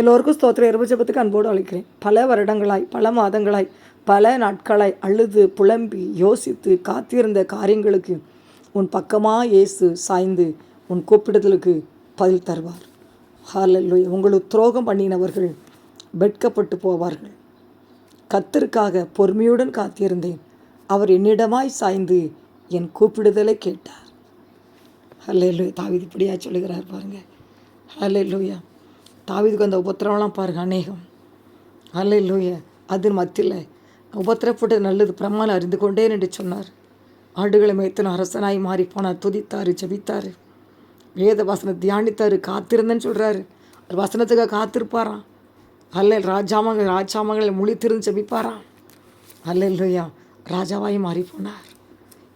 எல்லோருக்கும் ஸ்தோத்திர எருபஜபத்துக்கு அன்போடு அழைக்கிறேன். பல வருடங்களாய் பல மாதங்களாய் பல நாட்களாய் அழுது புலம்பி யோசித்து காத்திருந்த காரியங்களுக்கு உன் பக்கமாக இயேசு சாய்ந்து உன் கூப்பிடுதலுக்கு பதில் தருவார். ஹாலல்லு உங்களுக்கு துரோகம் பண்ணினவர்கள் வெட்கப்பட்டு போவார்கள். கத்தருக்காக பொறுமையுடன் காத்திருந்தேன். அவர் என்னிடமாய் சாய்ந்து என் கூப்பிடுதலை கேட்டார். ஹல்லேலூயா தாவீது இப்படியா சொல்லுகிறார் பாருங்க. ஹல்லேலூயா தாவிதுக்கு அந்த உபத்திரவெல்லாம் பாருங்க அநேகம். அல்ல இல்லைய அது மத்தியில் உபத்திரப்பட்டது நல்லது பிரமாணம் அறிந்து கொண்டேன் என்று சொன்னார். ஆடுகளை மேய்த்தன அரசனாய் மாறி போனார் துதித்தார் ஜபித்தார். வேத வசனம் தியானித்தார் காத்திருந்தேன்னு சொல்கிறாரு அவர் வசனத்துக்காக காத்திருப்பாராம். அல்ல ராஜாமங்க ராஜாமங்களை முழித்திருந்து ஜபிப்பாராம். அல்ல இல்லையா ராஜாவாய் மாறி போனார்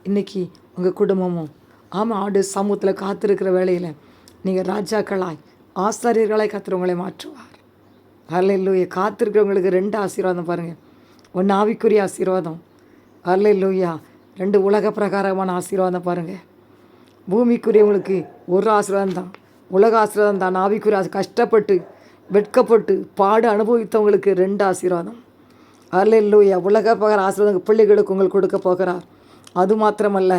இன்னைக்கு உங்கள் குடும்பமும் ஆமாம் ஆடு சமூகத்தில் காத்திருக்கிற வேலையில் நீங்கள் ராஜாக்களாய் ஆசாரியர்களாய் கத்துறவங்களை மாற்றுவார். அல்ல இல்லையா காத்திருக்கிறவங்களுக்கு ரெண்டு ஆசீர்வாதம் பாருங்கள் ஒன்று ஆவிக்குரிய ஆசீர்வாதம். அல்ல இல்லையா ரெண்டு உலக பிரகாரமான ஆசீர்வாதம் பாருங்கள் பூமிக்குரியவங்களுக்கு ஒரு ஆசீர்வாதம் தான். உலக ஆசீர்வாதம் தான். ஆவிக்குரிய கஷ்டப்பட்டு வெட்கப்பட்டு பாடு அனுபவித்தவங்களுக்கு ரெண்டு ஆசீர்வாதம். அல்லேலூயா. உலக பகர ஆசீர்வாதம் பிள்ளைகளுக்கு உங்களுக்கு கொடுக்க போகிறார். அது மாத்திரமல்ல.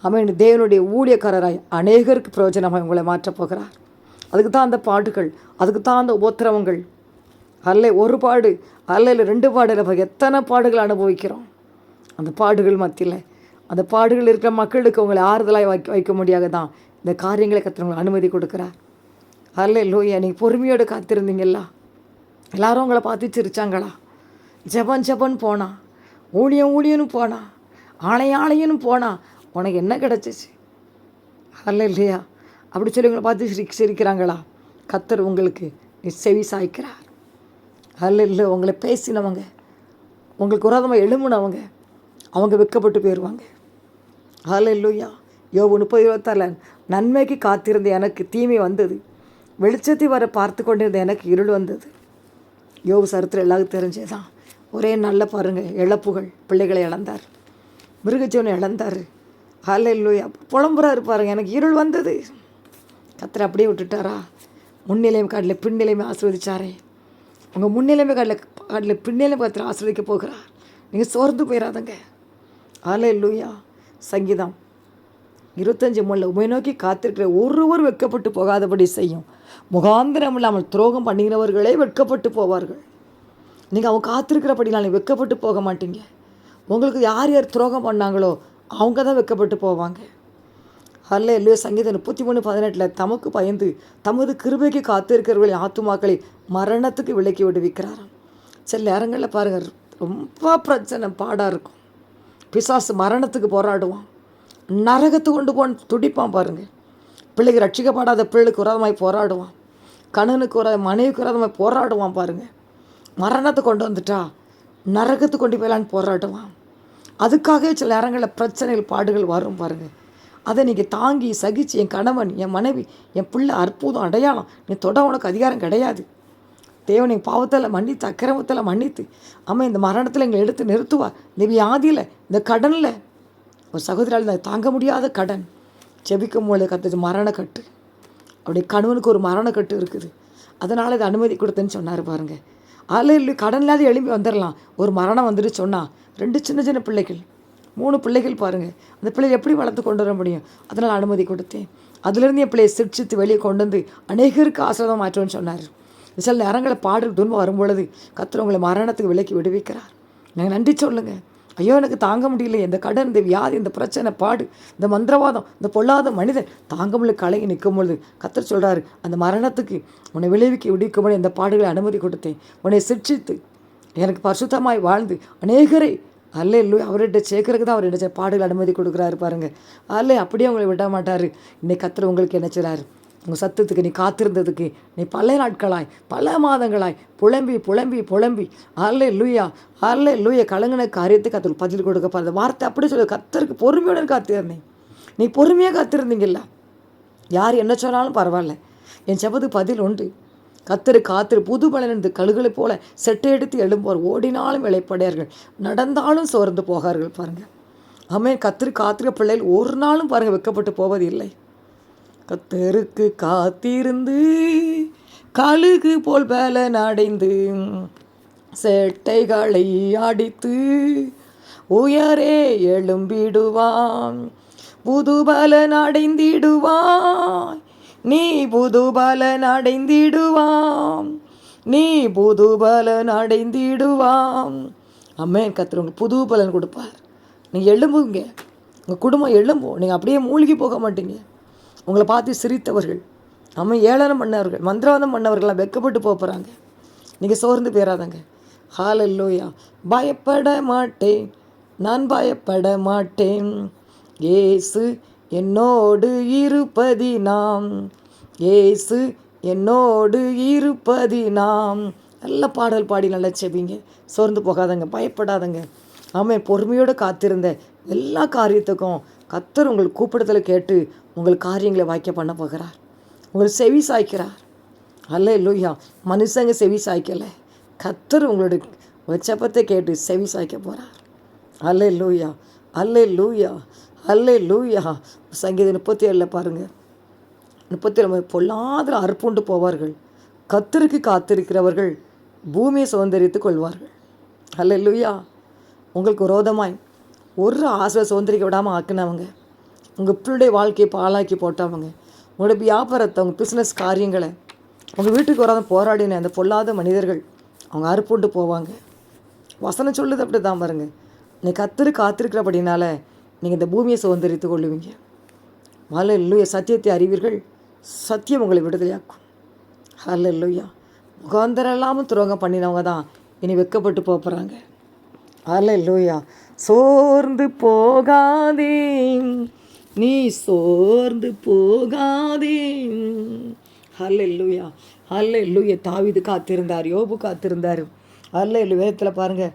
அவன் தேவனுடைய ஊழியக்காரராய் அநேகருக்கு பிரயோஜனமாக உங்களை மாற்றப் போகிறார். அதுக்கு தான் அந்த பாடுகள் அதுக்கு தான் அந்த உபத்திரவங்கள். அல்ல ஒரு பாடு அல்ல இல்லை ரெண்டு பாடு இல்லை எத்தனை பாடுகள் அனுபவிக்கிறோம்? அந்த பாடுகள் மத்தியில். அந்த பாடுகள் இருக்கிற மக்களுக்கு உங்களை ஆறுதலாக வைக்க வைக்க முடியாத தான் இந்த காரியங்களை கற்றுவங்களை அனுமதி கொடுக்குறார். அல்ல லோயா நீங்கள் பொறுமையோடு காத்திருந்தீங்களா எல்லாரும் உங்களை பார்த்து சிரிச்சாங்களா? ஜெபன் ஜெபன் போனா ஊழியம் ஊழியனும் போனா ஆலயம் போனா உனக்கு என்ன கிடச்சிச்சு? அல்ல இல்லையா அப்படி சொல்லி உங்களை பார்த்து சிரி சிரிக்கிறாங்களா? கத்தர் உங்களுக்கு செவி சாய்க்கிறார் அல்ல இல்லை உங்களை பேசினவங்க உங்களுக்கு உரதமாக எழும்புனவங்க அவங்க வெக்கப்பட்டு போயிடுவாங்க அதில் இல்லையா யோ முப்பது இருபத்தாறில் நன்மைக்கு காத்திருந்த எனக்கு தீமை வந்தது. வெளிச்சத்தை வர பார்த்து கொண்டிருந்த எனக்கு இருள் வந்தது. யோபு சரித்திரம் எல்லாருக்கும் தெரிஞ்சதுதான். ஒரே நல்ல பாருங்கள் இழப்புகள் பிள்ளைகளை இழந்தார். மிருகஜீவனை இழந்தார். அல்ல இல்லையா புலம்புறாரு பாருங்கள் எனக்கு இருள் வந்தது. கத்தரை அப்படியே விட்டுட்டாரா? முன்னிலைமை காட்டில் பின்னிலைமை ஆசிர்வதிச்சாரே. உங்கள் முன்னிலைமை காட்டில் காட்டில் பின்னிலைமை கத்திர ஆசிர்வதிக்க போகிறார். நீங்கள் சோர்ந்து போயிடாதங்க ஆலே லூயா சங்கீதம் இருபத்தஞ்சி மூணில் உமை நோக்கி காத்திருக்கிற ஒருவர் வெட்கப்பட்டு போகாதபடி செய்யும். முகாந்திரம் இல்லாமல் துரோகம் பண்ணுகிறவர்களே வெட்கப்பட்டு போவார்கள். நீங்கள் அவங்க காத்திருக்கிறபடினால நீங்கள் வெட்கப்பட்டு போக மாட்டீங்க. உங்களுக்கு யார் யார் துரோகம் பண்ணாங்களோ அவங்க தான் வெட்கப்பட்டு போவாங்க. ஹல்லே இல்லையோ சங்கீதம் முப்பத்தி மூணு பதினெட்டில் தமக்கு பயந்து தமது கிருபைக்கு காத்திருக்கிறவர்களின் ஆத்துமாக்களை மரணத்துக்கு விலக்கி விடுவிக்கிறாராம். சில நேரங்களில் பாருங்கள் ரொம்ப பிரச்சனை பாடாக இருக்கும். பிசாசு மரணத்துக்கு போராடுவான். நரகத்து கொண்டு போன்னு துடிப்பான் பாருங்கள் பிள்ளைக்கு ரட்சிக்கப்படாத பிள்ளைக்கு உரதமாய் போராடுவான். கணனுக்கு உரத மனைவிக்கு உரதமாய் போராடுவான் பாருங்கள் மரணத்தை கொண்டு வந்துட்டா நரகத்து கொண்டு போயலான்னு போராடுவான். அதுக்காகவே சில நேரங்களில் பிரச்சனைகள் பாடுகள் வரும் பாருங்கள் அதை நீங்கள் தாங்கி சகிச்சு என் கணவன் என் மனைவி என் பிள்ளை அற்புதம் அடையாளம். நீ தொட உனக்கு அதிகாரம் கிடையாது. தேவனை பாவத்தில் மன்னித்து அக்கிரமத்தில் மன்னித்து அம்மா இந்த மரணத்தில் எங்களை எடுத்து நிறுத்துவார் இந்த வியாதியில் இந்த கடனில். ஒரு சகோதரால் இந்த தாங்க முடியாத கடன். செபிக்கும் போது கத்துச்சு மரணக்கட்டு. அப்படி கணவனுக்கு ஒரு மரணக்கட்டு இருக்குது. அதனால் இது அனுமதி கொடுத்தேன்னு சொன்னார் பாருங்கள் அதில் இல்லை கடன் இல்லாத எழும்பி வந்துடலாம் ஒரு மரணம் வந்துட்டு சொன்னால் ரெண்டு சின்ன சின்ன பிள்ளைகள். மூணு பிள்ளைகள் பாருங்கள் அந்த பிள்ளைகள் எப்படி வளர்த்து கொண்டு வர முடியும்? அதனால் அனுமதி கொடுத்தேன். அதுலேருந்து என் பிள்ளையை சிரிச்சித்து வெளியே கொண்டு வந்து அநேகருக்கு ஆசிரதம் மாற்றோன்னு சொன்னார். சில நேரங்களை பாடல் துன்பம் வரும்பொழுது கத்துறவங்களை மரணத்துக்கு விலக்கி விடுவிக்கிறார். நீங்கள் நன்றி சொல்லுங்கள் ஐயோ எனக்கு தாங்க முடியல. இந்த கடன் இந்த வியாதி இந்த பிரச்சனை பாடு இந்த மந்திரவாதம் இந்த பொல்லாத மனிதன் தாங்க முடியல கலையை நிற்கும் பொழுது கத்தர் சொல்கிறாரு அந்த மரணத்துக்கு உன்னை விளைவிக்க விடுக்கும்படி இந்த பாடுகளை அனுமதி கொடுத்தேன். உன்னை சிக்ஷித்து எனக்கு பரிசுத்தமாய் வாழ்ந்து அநேகரை அல்ல இல்லை அவர்கிட்ட சேர்க்கறதுக்கு தான் அவர் என்ன பாடல் பாடுகள் அனுமதி கொடுக்குறாரு பாருங்க. அல்ல அப்படியே உங்களை விட மாட்டார். இன்னைக்கு கத்தர் உங்களுக்கு என்ன செய்கிறாரு உங்கள் சத்தத்துக்கு நீ காத்திருந்ததுக்கு நீ பல நாட்களாய் பல மாதங்களாய் புலம்பி புலம்பி புலம்பி. அல்ல லூயா அல்ல லூயா கலங்கின காரியத்துக்கு கத்தர் பதில் கொடுக்க பாரு வார்த்தை அப்படி சொல்லு கத்தருக்கு பொறுமையுடன் காத்திருந்தேன். நீ பொறுமையாக காத்திருந்தீங்கல்ல? யார் என்ன சொன்னாலும் பரவாயில்ல. என் செபத்துக்கு பதில் உண்டு. கத்திரு காத்திரு புது பலனது கழுகளை போல செட்டை எடுத்து எழும்போர் ஓடினாலும் விளைப்படையார்கள் நடந்தாலும் சோர்ந்து போகார்கள் பாருங்கள் ஆமே கத்திரு காத்திருக்க பிள்ளைகள் ஒரு நாளும் பாருங்கள் வெக்கப்பட்டு போவது இல்லை. கத்தருக்கு காத்திருந்து கழுகு போல் பலன் அடைந்து செட்டைகளை அடித்து உயரே எழும்பிடுவான். புது பலன் அடைந்திடுவான் நீ புதுபலன் அடைந்திடுவாம். நீ புதுபலன் அடைந்திடுவாம். அம்மேன் கத்திர புது பலன் கொடுப்பார். நீங்கள் எழும்புங்க. உங்கள் குடும்பம் எழும்பும். நீங்கள் அப்படியே மூழ்கி போக மாட்டீங்க. உங்களை பார்த்து சிரித்தவர்கள். அம்மா ஏளனம் பண்ணவர்கள் மந்திரவாதம் பண்ணவர்கள்லாம் வெக்கப்பட்டு போக போகிறாங்க நீங்கள் சோர்ந்து போயிடாதங்க ஹாலல்லோயா பயப்பட மாட்டேன். நான் பயப்பட மாட்டேன். ஏசு என்னோடு இருப்பதினாம். ஏசு என்னோடு இருப்பதினாம். நல்ல பாடல் பாடி நல்லா செவிங்க சோர்ந்து போகாதங்க பயப்படாதங்க. ஆமாம் பொறுமையோடு காத்திருந்த எல்லா காரியத்துக்கும் கத்தர் உங்கள் கூப்பிடத்தில் கேட்டு உங்கள் காரியங்களை வாய்க்க பண்ண போகிறார். உங்கள் செவி சாய்க்கிறார். அல்ல இல்லையா மனுஷங்க செவி சாய்க்கலை. கத்தர் உங்களோட வச்சப்பத்தை கேட்டு செவி சாய்க்க போகிறார் அல்ல லூயா அல்லே லூயா அல்லே லூயா சங்கீதம் முப்பத்தி ஏழில் பாருங்கள் முப்பத்தி ஏழு பொல்லாத அற்புண்டு போவார்கள். கத்தருக்கு காத்திருக்கிறவர்கள் பூமியை சுதந்திரித்துக் கொள்வார்கள். அல்ல லூயா உங்களுக்கு விரோதமாய் ஒரு ஆசை சுதந்திரிக்க விடாமல் ஆக்குனவங்க உங்கள் பிள்ளை வாழ்க்கையை பாழாக்கி போட்டவங்க உங்களோட வியாபாரத்தை உங்கள் பிஸ்னஸ் காரியங்களை உங்கள் வீட்டுக்கு வராத போராடின அந்த பொல்லாத மனிதர்கள் அவங்க அறுப்புண்டு போவாங்க. வசனம் சொல்லுது அப்படி தான் பாருங்க. நீ கத்திரு காத்திருக்கிறபடினால நீங்கள் இந்த பூமியை சுதந்திரித்து கொள்ளுவீங்க. மலை இல்லையா சத்தியத்தை அறிவீர்கள். சத்தியம் உங்களை விடுதலையாக்கும். அல்ல இல்லையா முகாந்தரம் இல்லாமல் துரோகம் பண்ணினவங்க தான் இனி வெக்கப்பட்டு போகிறாங்க அல்ல இல்லையா சோர்ந்து போகாதே. நீ சோர்ந்து போகாதே. அல்ல இல்லையா அல்ல இல்லையா தாவிது காத்திருந்தார் யோபு காத்திருந்தார். அல்ல இல்லை வேதத்தில் பாருங்கள்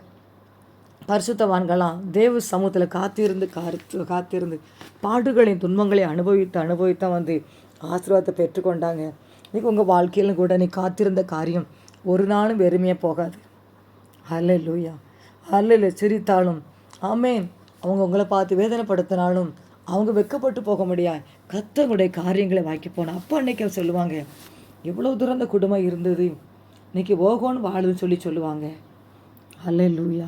பரிசுத்தவான்களாம் தேவ சமூகத்தில் காத்திருந்து காத்து காத்திருந்து பாடுகளையும் துன்பங்களையும் அனுபவித்து அனுபவித்தான் வந்து ஆசீர்வாதத்தை பெற்றுக்கொண்டாங்க. இன்னைக்கு உங்கள் வாழ்க்கையிலும் கூட நீ காத்திருந்த காரியம் ஒரு நாளும் வெறுமையாக போகாது. அல்ல லூயா அல்ல சிரித்தாலும் ஆமேன் அவங்க உங்களை பார்த்து வேதனைப்படுத்தினாலும் அவங்க வெக்கப்பட்டு போக முடியாது. கத்தங்களுடைய காரியங்களை வாக்கி போனோம் அப்போ அன்னைக்கு சொல்லுவாங்க எவ்வளோ தூரம் அந்த குடும்பம் இருந்தது. இன்னைக்கு ஓகோன்னு வாழுதுன்னு சொல்லி சொல்லுவாங்க. அல்ல லூயா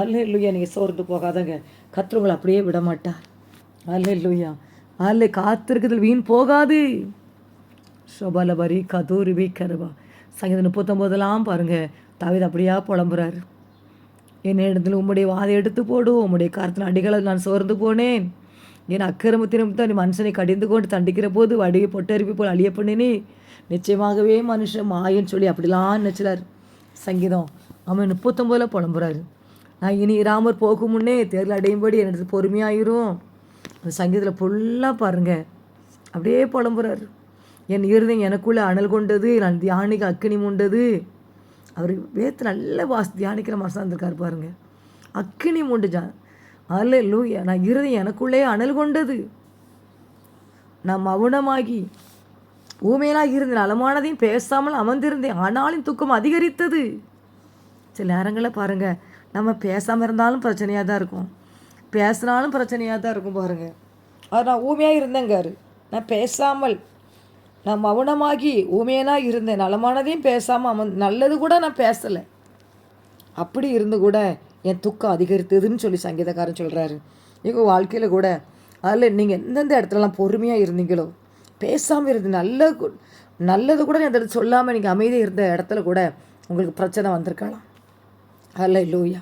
அல்ல இல்லையா நீங்கள் சோர்ந்து போகாதங்க. கத்துறவங்களை அப்படியே விட மாட்டார் அல்ல இல்லையா அல்ல காத்திருக்குதல் வீண் போகாது. ஷோபாலபரி கதூரி கருவா சங்கீதம் முப்பத்தொம்போதெல்லாம் பாருங்கள் தவித அப்படியா புலம்புறாரு. என் இடத்துல உம்முடைய வாதை எடுத்து போடும் உம்முடைய கருத்தின் அடிகளை நான் சோர்ந்து போனேன். என் அக்கிரமத்தினும் தான் நீ மனுஷனை கடிந்து கொண்டு தண்டிக்கிற போது வடிவை பொட்டரிப்பி போல் அழிய பண்ணினே. நிச்சயமாகவே மனுஷன் மாயன்னு சொல்லி அப்படிலாம் நினச்சிடார் சங்கீதம். அவன் முப்பத்தொம்போதில் புலம்புறாரு. நான் இனி ராமர் போகும் முன்னே தேர்தல் அடையும்படி எனக்கு பொறுமையாயிரும். அந்த சங்கீதத்தில் ஃபுல்லாக பாருங்கள் அப்படியே புலம்புறாரு. என் இருதயம் எனக்குள்ளே அனல் கொண்டது நான் தியானிக்க அக்கினி மூண்டது. அவர் வேத்து நல்ல வாஸ் தியானிக்கிற மாதம் இருந்திருக்காரு பாருங்கள் அக்கினி மூண்டுஜா அல்ல லூயா நான் இருதயம் எனக்குள்ளே அனல் கொண்டது. நான் மௌனமாகி ஊமையெல்லாம் இருந்தேன். நலமானதையும் பேசாமல் அமர்ந்திருந்தேன். ஆனாலும் துக்கம் அதிகரித்தது. சில நேரங்களில் பாருங்கள் நம்ம பேசாமல் இருந்தாலும் பிரச்சனையாக தான் இருக்கும். பேசினாலும் பிரச்சனையாக தான் இருக்கும் பாருங்கள் அது நான் ஊமையாக இருந்தேங்காரு நான் பேசாமல் நான் மௌனமாகி ஊமையனாக இருந்தேன். நலமானதையும் பேசாமல் அம நல்லது கூட நான் பேசலை. அப்படி இருந்து கூட என் துக்கம் அதிகரித்ததுன்னு சொல்லி சங்கீதக்காரன் சொல்கிறாரு எங்கள் வாழ்க்கையில் கூட அதில் நீங்கள் எந்தெந்த இடத்துலலாம் பொறுமையாக இருந்தீங்களோ பேசாமல் இருந்து நல்ல நல்லது கூட அந்த சொல்லாமல் நீங்கள் அமைதியாக இருந்த இடத்துல கூட உங்களுக்கு பிரச்சனை வந்திருக்கலாம். அல்ல லூயா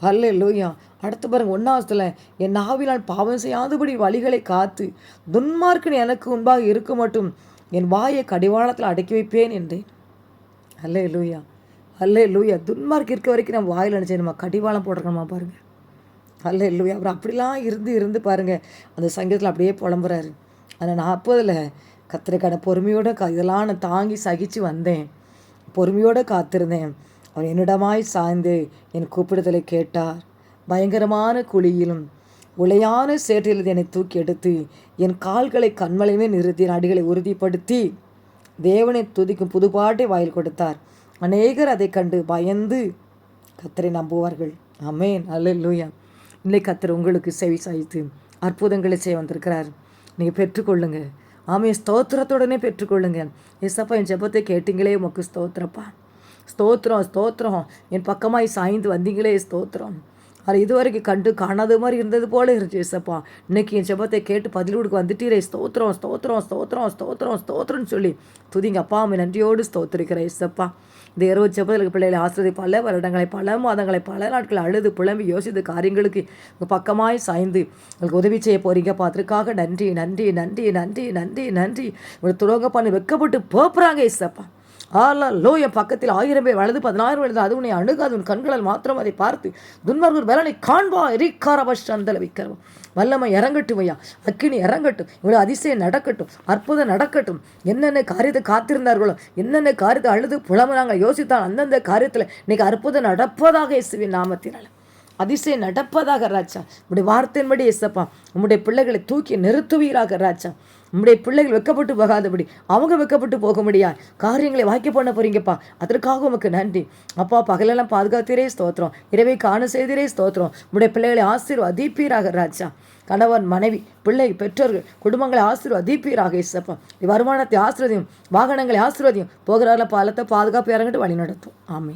அல்ல லூயா அடுத்து பாருங்க ஒன்றாவதுல என் நாவினால் பாவம் செய்யாதபடி வழிகளை காத்து துன்மார்க்கன் எனக்கு முன்பாக இருக்க மட்டும் என் வாயை கடிவாளத்தில் அடக்கி வைப்பேன் என்றேன். அல்ல லூயா அல்ல லூயா துன்மார்க் இருக்க வரைக்கும் நம்ம வாயில் நினச்சேன். கடிவாளம் போட்டிருக்கணுமா பாருங்கள் அல்ல இல்லையா அப்புறம் அப்படிலாம் இருந்து இருந்து பாருங்கள் அந்த சங்கீதத்தில் அப்படியே புலம்புறாரு. ஆனால் நான் அப்போதில் கத்திரிக்கான பொறுமையோடு கா இதெல்லாம் நான் தாங்கி சகித்து வந்தேன். பொறுமையோடு காத்திருந்தேன். அவர் என்னிடமாய் சாய்ந்து என் கூப்பிடுதலை கேட்டார். பயங்கரமான குழியிலும் உளையான சேற்றிலிருந்து என்னை தூக்கி எடுத்து என் கால்களை கண்மலையுமே நிறுத்தி அடிகளை உறுதிப்படுத்தி தேவனை துதிக்கும் புதுப்பாட்டை வாயில் கொடுத்தார். அநேகர் அதைக் கண்டு பயந்து கத்தரை நம்புவார்கள். அமேன் அல்லேலூயா இல்லை கத்தர் உங்களுக்கு செவி சாய்த்து அற்புதங்களை செய்ய வந்திருக்கிறார். நீங்கள் பெற்றுக்கொள்ளுங்க. ஆமே ஸ்தோத்திரத்துடனே பெற்றுக்கொள்ளுங்க. எஸ்அப்பா என் ஜெபத்தை கேட்டீங்களே? உமக்கு ஸ்தோத்திரப்பா. ஸ்தோத்திரம் ஸ்தோத்திரம். என் பக்கமாய் சாய்ந்து வந்தீங்களே ஸ்தோத்திரம். அது இதுவரைக்கும் கண்டு காணாத மாதிரி இருந்தது போல இருந்துச்சு ஏசப்பா இன்னைக்கு என் செபத்தை கேட்டு பதில் கொடுக்க வந்துட்டீரே ஸ்தோத்திரம் ஸ்தோத்திரம் ஸ்தோத்திரம் ஸ்தோத்திரம் ஸ்தோத்திரம்னு சொல்லி. துதிங்க அப்பா அம்மா நன்றியோடு ஸ்தோத்திரிக்கிறேன் ஏசப்பா இந்த இரவு ஜெபத்தில் பிள்ளைகளை ஆசிரியர் பல வருடங்களை பல மாதங்களை பல நாட்கள் அழுது புலம்பி யோசித்த காரியங்களுக்கு பக்கமாய் சாய்ந்து உங்களுக்கு உதவி செய்ய போறீங்க பார்த்துருக்காக நன்றி நன்றி நன்றி நன்றி நன்றி நன்றி. உங்களை துரோக பண்ணி வெக்கப்பட்டு போப்புறாங்க ஏசப்பா ஆலா லோ என் பக்கத்தில் ஆயிரம் பேர் வலது பதினாயிரம் வலது அது உன்னை அணுகாது உன் கண்களால் மாத்திரம் அதை பார்த்து. துன்மார்கர் வேலனை காண்பா எரிக்காரபஷ் அந்தல விக்கிறவன் வல்லமை இறங்கட்டும் ஐயா அக்கினி இறங்கட்டும் இவ்வளோ அதிசயம் நடக்கட்டும் அற்புதம் நடக்கட்டும். என்னென்ன காரியத்தை காத்திருந்தார்களோ என்னென்ன காரியத்தை அழுது புலம்புனாங்க யோசித்தால் அந்தந்த காரியத்தில் இன்னைக்கு அற்புதம் நடப்பதாக இயேசுவின் நாமத்தினால. அதிசயம் நடப்பதாக ராஜா உடைய வார்த்தையின்படி எசப்பா உம்முடைய பிள்ளைகளை தூக்கி நிறுத்துவீராக ராஜா. உம்முடைய பிள்ளைகள் வெக்கப்பட்டு போகாதபடி அவங்க வெக்கப்பட்டு போக முடியா காரியங்களை வாக்கி பண்ண போறீங்கப்பா. அதற்காக உமக்கு நன்றி. அப்பா பகலெல்லாம் பாதுகாத்தீரே ஸ்தோத்திரம். இரவை காண செய்தீரே ஸ்தோத்திரம். உம்முடைய பிள்ளைகளை ஆசீர்வதிப்பீராக ராஜா. கணவன் மனைவி பிள்ளை பெற்றோர்கள் குடும்பங்களை ஆசீர்வதிப்பீராக இசப்பம் வருமானத்தை ஆசிர்வதியும் வாகனங்களை ஆசீர்வதியும் போகிறாரில் பாலத்தை பாதுகாப்பு இறங்கிட்டு வழி நடத்தும் ஆமே